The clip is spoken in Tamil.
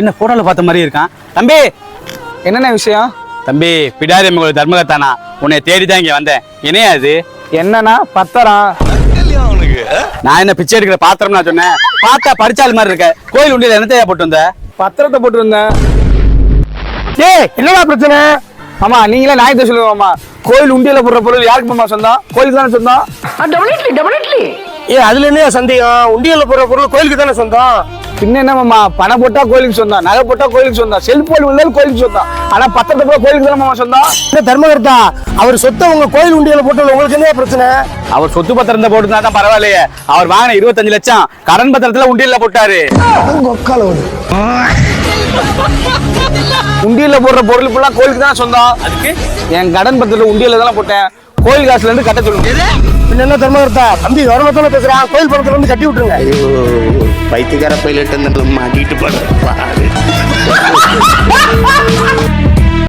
என்ன போட்டோல பார்த்த மாதிரி இருக்கான். தம்பி! என்னென்ன விஷயம்? தம்பி பிடாரி அம்மன் தர்மகத்தானா உன்னை தேடி தான் இங்க வந்தேன். என்னையா அது என்னன்னா பத்திரம் நான் என்ன பிச்சை எடுக்கிற பாத்திரம் நான் சொன்னேன். பார்த்தா பரிச்சால் மாதிரி இருக்க. கோயில் உண்டியல என்னத்தையா போட்டு வந்த பத்திரத்தை போட்டு வந்தேன் ஏய் என்னடா பிரச்சனை? ஆமா நீங்களே நாயத்தை சொல்லுங்க மாமா கோயில் உண்டியல போடுற பொருள் யாருக்கு மாமா சொந்தம்? கோயிலுக்கு தானே சொந்தம்? ஏ அதுல என்ன சந்தேகம்? உண்டியல்ல போடுற பொருள் கோயிலுக்கு தானே சொந்தம்? பின்ன என்ன மாமா பணம் போட்டா கோயிலுக்கு சொந்தம் நகை போட்டா கோயிலுக்கு சொந்தம் செல்போன் உள்ளது கோயிலுக்கு சொந்தம். ஆனா பத்திரத்தை போட கோயிலுக்கு தானே சொந்தம்? இந்த தர்மகர்த்தா அவர் சொத்தை உங்க கோயில் உண்டியல்ல போட்டது உங்களுக்கு என்ன பிரச்சனை? அவர் சொத்து பத்திரத்தை போட்டுருந்தா தான் பரவாயில்லையே. அவர் வாங்கின இருபத்தஞ்சு லட்சம் கடன் பத்திரத்துல உண்டியல்ல போட்டாரு. உண்டியல்ல போடுற பொருள் ஃபுல்லா கோயிலுக்கு தானே சொந்தம். அதுக்கு? என் கடன் பத்திரத்துல உண்டியல்ல தானே போட்டேன். கோயில் காசுல இருந்து கட்ட சொல்லுங்க. என்ன தர்மகர்த்தா தம்பி தர்மத்தில் பேசுறான் கோயில் படத்துல இருந்து கட்டி விட்டுருங்க. ஐயோ பைத்தியக்கார பைலட் மாட்டிட்டு படுற பாரு.